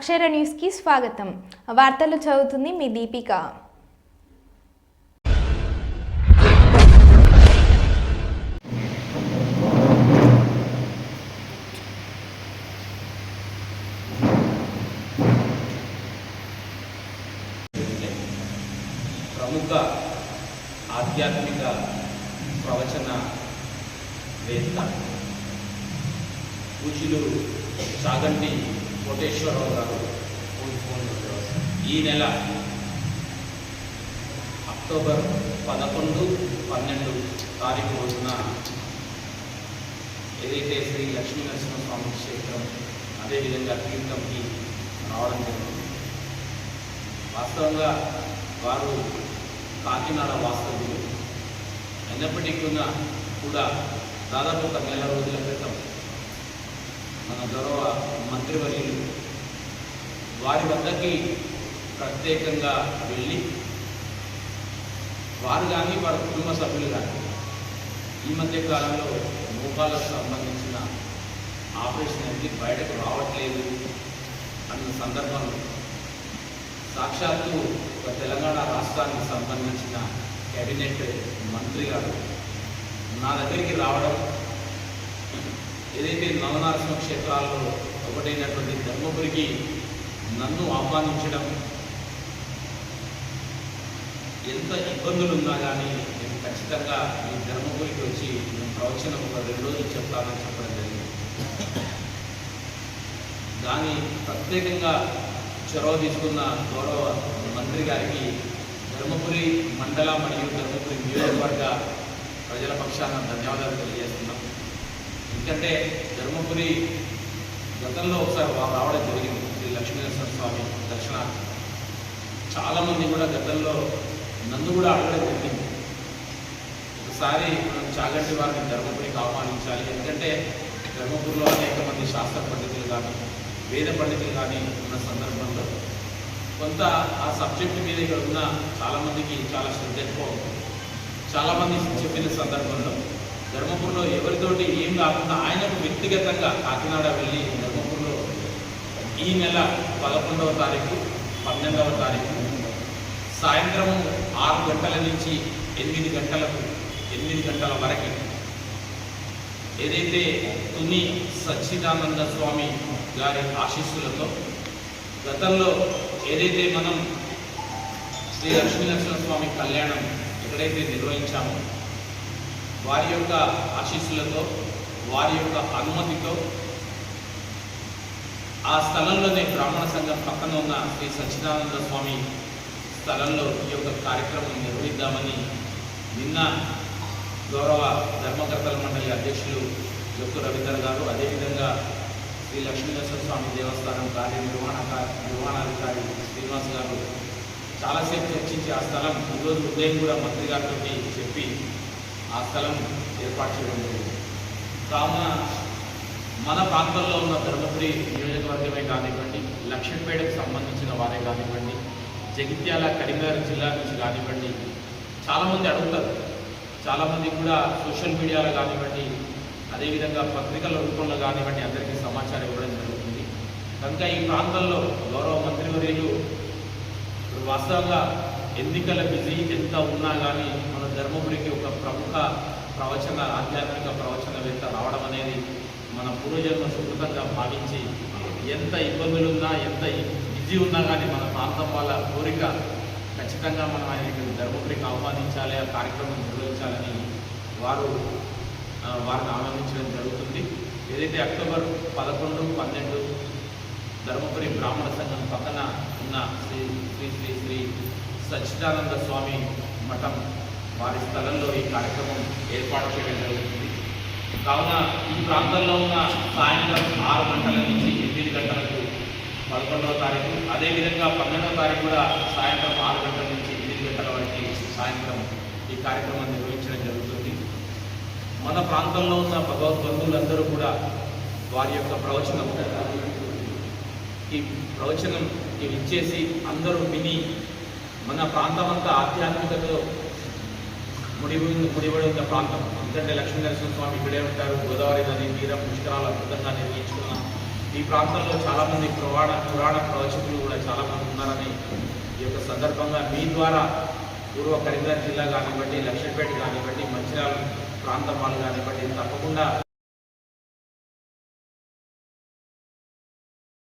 అక్షర న్యూస్కి స్వాగతం. వార్తలు చదువుతుంది మీ దీపిక. ప్రముఖ ఆధ్యాత్మిక ప్రవచన వేత్త పూజలు చాగంటి కోటేశ్వరరావు గారు ఈ నెల అక్టోబర్ పదకొండు పన్నెండు తారీఖు రోజున ఏదైతే శ్రీ లక్ష్మీ నరసింహస్వామి క్షేత్రం అదేవిధంగా తీర్థంకి రావడం జరిగింది. వాస్తవంగా వారు కాకినాడ వాస్తవ్యులు. అయినప్పటికీ కూడా కూడా దాదాపు ఒక నెల రోజుల క్రితం మన గౌరవ మంత్రివర్యులు వారి వద్దకి ప్రత్యేకంగా వెళ్ళి వారు కానీ వారి కుటుంబ సభ్యులు కానీ ఈ మధ్య కాలంలో మోకాళ్ళకు సంబంధించిన ఆపరేషన్ అనేది బయటకు రావట్లేదు అన్న సందర్భంలో సాక్షాత్తు ఒక తెలంగాణ రాష్ట్రానికి సంబంధించిన కేబినెట్ మంత్రి గారు నా దగ్గరికి రావడం ఏదైతే నవనరసింహ క్షేత్రాల్లో ఒకటైనటువంటి ధర్మపురికి నన్ను ఆహ్వానించడం. ఎంత ఇబ్బందులు ఉన్నా కానీ నేను ఖచ్చితంగా ఈ ధర్మపురికి వచ్చి నేను ప్రవచనం ఒక రెండు రోజులు చెప్తానని చెప్పడం జరిగింది. దాని ప్రత్యేకంగా చొరవ తీసుకున్న గౌరవ మంత్రి గారికి ధర్మపురి మండల మరియు ధర్మపురి నియోజకవర్గ ప్రజల పక్షాన ధన్యవాదాలు తెలియజేస్తున్నాం. ఎందుకంటే ధర్మపురి గతంలో ఒకసారి వారు రావడం జరిగింది. లక్ష్మీనరసింహ స్వామి దర్శనార్థం. చాలామంది కూడా గతంలో నన్ను కూడా అడగడం జరిగింది ఒకసారి మనం చాగంటి వారిని ధర్మపురికి ఆహ్వానించాలి. ఎందుకంటే ధర్మపురిలో అనేక మంది శాస్త్ర పండితులు కానీ వేద పండితులు కానీ ఉన్న సందర్భంలో కొంత ఆ సబ్జెక్ట్ మీద ఇక్కడ ఉన్న చాలామందికి చాలా శ్రద్ధ ఎక్కువ ఉంది. చాలామంది చెప్పిన సందర్భంలో ధర్మపురిలో ఎవరితోటి ఏం కాకుండా ఆయనకు వ్యక్తిగతంగా కాకినాడ వెళ్ళి ఈ నెల పదకొండవ తారీఖు పన్నెండవ తారీఖు. సాయంత్రం ఆరు గంటల నుంచి ఎనిమిది గంటలకు ఎనిమిది గంటల వరకు ఏదైతే తుని సచ్చిదానంద స్వామి గారి ఆశీస్సులతో గతంలో ఏదైతే మనం శ్రీ లక్ష్మీనరసింహ స్వామి కళ్యాణం ఎక్కడైతే నిర్వహించామో వారి యొక్క ఆశీస్సులతో వారి యొక్క అనుమతితో ఆ స్థలంలోనే బ్రాహ్మణ సంఘం పక్కన ఉన్న శ్రీ సచ్చిదానంద స్వామి స్థలంలో ఈ యొక్క కార్యక్రమం నిర్వహిద్దామని నిన్న గౌరవ ధర్మకర్తల మండలి అధ్యక్షులు జొక్కు రవీందర్ గారు అదేవిధంగా శ్రీ లక్ష్మీనరసింహ స్వామి దేవస్థానం కార్యనిర్వహణ నిర్వహణాధికారి శ్రీనివాస్ గారు చాలాసేపు చర్చించి ఆ స్థలం ఈరోజు ఉదయం కూడా మంత్రి గారితో చెప్పి ఆ స్థలం ఏర్పాటు చేయడం జరిగింది. కావున మన ప్రాంతంలో ఉన్న ధర్మపురి నియోజకవర్గమే కానివ్వండి లక్ష్మీపేటకు సంబంధించిన వారే కానివ్వండి జగిత్యాల కరీంనగర్ జిల్లా నుంచి కానివ్వండి చాలామంది అడుగుతారు. చాలామంది కూడా సోషల్ మీడియాలో కానివ్వండి అదేవిధంగా పత్రికల రూపంలో కానివ్వండి అందరికీ సమాచారం ఇవ్వడం జరుగుతుంది. కనుక ఈ ప్రాంతంలో గౌరవ మంత్రివర్యులు ఇప్పుడు వాస్తవంగా ఎన్నికల బిజీ ఎంత ఉన్నా కానీ మన ధర్మపురికి ఒక ప్రముఖ ప్రవచన ఆధ్యాత్మిక ప్రవచనవేత్త రావడం అనేది పూర్వజన్మ సుకృతంగా భావించి ఎంత ఇబ్బందులు ఉన్నా ఎంత బిజీ ఉన్నా కానీ మన ప్రాంతం వాళ్ళ కోరిక ఖచ్చితంగా మనం ఆయనకి ధర్మపురికి ఆహ్వానించాలి ఆ కార్యక్రమం నిర్వహించాలని వారు వారిని ఆహ్వానించడం జరుగుతుంది. ఏదైతే అక్టోబర్ పదకొండు పన్నెండు ధర్మపురి బ్రాహ్మణ సంఘం పక్కన ఉన్న శ్రీ శ్రీ శ్రీ శ్రీ సచ్చిదానంద స్వామి మఠం వారి స్థలంలో ఈ కార్యక్రమం ఏర్పాటు చేయడం జరుగుతుంది. కావున ఈ ప్రాంతంలో ఉన్న సాయంత్రం ఆరు గంటల నుంచి ఎనిమిది గంటలకు పదకొండవ తారీఖు అదేవిధంగా పన్నెండవ తారీఖు కూడా సాయంత్రం ఆరు గంటల నుంచి ఎనిమిది గంటల వరకు సాయంత్రం ఈ కార్యక్రమం నిర్వహించడం జరుగుతుంది. మన ప్రాంతంలో ఉన్న భగవద్బంధువులందరూ కూడా వారి యొక్క ప్రవచనం ఈ ప్రవచనం ఇచ్చేసి అందరూ విని మన ప్రాంతం అంతా ఆధ్యాత్మికతో ముడివి ముడిపడి ఉన్న ప్రాంతం. ఎందుకంటే లక్ష్మీ స్వామి ఇక్కడే ఉంటారు. గోదావరి నది తీరం పుష్కరాలు అద్భుతంగా నిర్వహించుకున్నాం ఈ ప్రాంతంలో చాలామంది పురాణ పురాణ ప్రవచకులు కూడా చాలామంది ఉన్నారని ఈ యొక్క సందర్భంగా మీ ద్వారా పూర్వ కరీంనగర్ జిల్లా కానివ్వండి లక్ష్మీపేట కానివ్వండి మంచిర్యాల ప్రాంతం వాళ్ళు కానివ్వండి తప్పకుండా